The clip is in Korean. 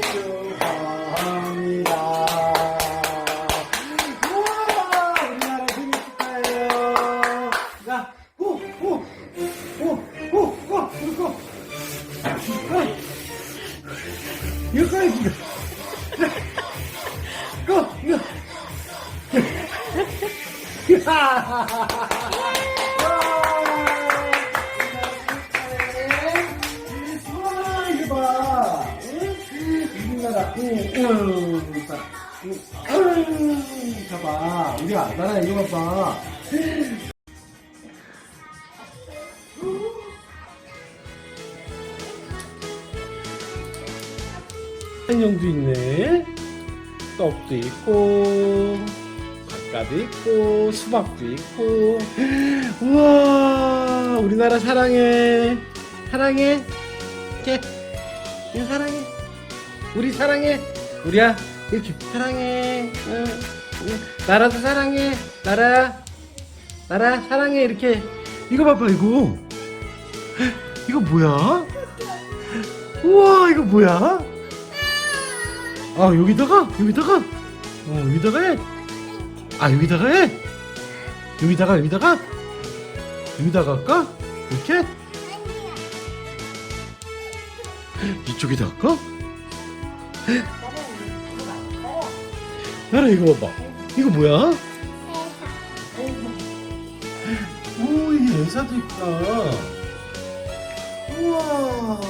축하합니다. 우와, 우리나라 생일 축하해요. 자, 오, 오, 오, 오, 오, 그리고, 아, 여기까지. 고, 고. 야! 응, 응, 자, 응, 응, 봐봐. 우리 아가라 이거 봐봐. 한정도 있네. 떡도 있고, 갓가도 있고, 수박도 있고. 우와, 우리나라 사랑해. 사랑해. 이렇게. 응, 사랑해. 우리 사랑해. 우리야, 이렇게 사랑해. 응, 응. 나라도 사랑해. 나라. 나라, 사랑해. 이렇게. 이거 봐봐, 이거. 이거 뭐야? 우와, 이거 뭐야? 아 여기다가 여기다가 어 여기다가 해. 아 여기다가 해. 여기다가 여기다가 여기다가 할까? 이렇게 이쪽에다 할까? 나라 이거 봐봐. 이거 뭐야? 오 이게 엘사도 있다. 우와.